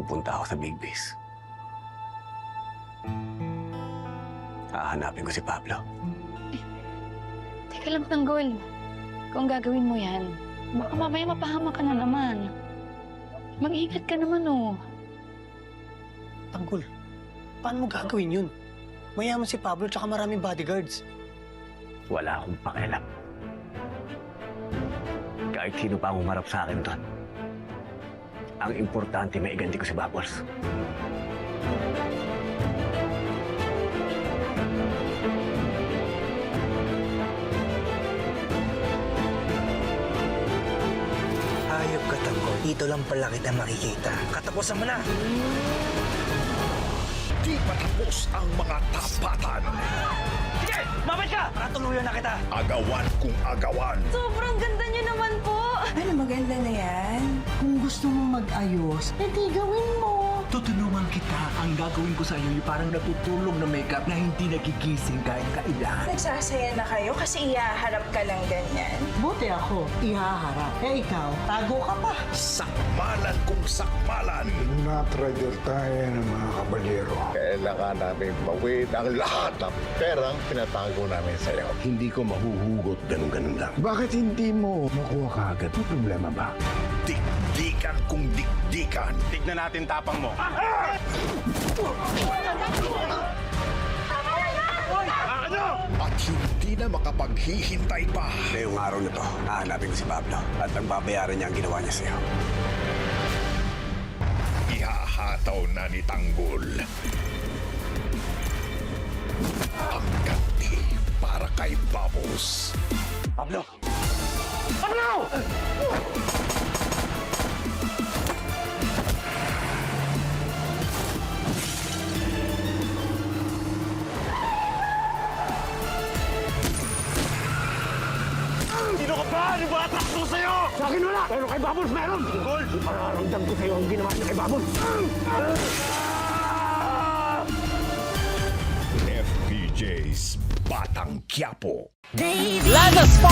pupunta ako sa Big Beast. Hahanapin ko si Pablo. Teka lang, Tanggol. Kung gagawin mo yan, baka mamaya mapahama ka na naman. Mag-ingat ka naman, oh. Tanggol, paano mo gagawin yun? Mayaman si Pablo tsaka maraming bodyguards. Wala akong pakialam. Kahit sino pa ang umarap sa akin doon. Ang importante, may iganti ko si Bubbles. Hayop ka, Tanggol. Dito lang pala kita makikita. Katapusan mo na! Di patapos ang mga tapatan. Sige! Mabait ka! Para tuluyan na kita! Agawan kung agawan. Sobrang ganda niyo naman po. Ano maganda na yan? Gusto mong mag-ayos, edi gawin mo. Tutulungan kita. Ang gagawin ko sa iyo yung parang natutulog na makeup na hindi nagigising kahit kailan. Nagsasaya na kayo kasi iyaharap ka ng ganyan. Buti ako, ihaharap. Eh ikaw, tago ka pa. Sakmalan kung sakmalan. Na-trader tayo ng mga kabalyero. Kailangan namin bawin ang lahat ng perang pinatago namin sa iyo. Hindi ko mahuhugot ganun-ganun lang. Bakit hindi mo makuha ka agad? May problema ba? Kung dikdikan. Tignan natin tapang mo. At hindi na makapaghihintay pa. Ngayong araw na to, hahanapin ko si Pablo. At ang babayaran niya ang ginawa niya sa'yo. Ihahataw na ni Tanggol. Ang ganti para kay Bubbles. Pablo! Sino ba? Ano ba atrakto sa'yo? Sa akin wala! Pero kay Bubbles meron! Gol! Mararamdam ko sa'yo ang ginawa niya kay Bubbles. FPJ's Batang Quiapo. Land of Spa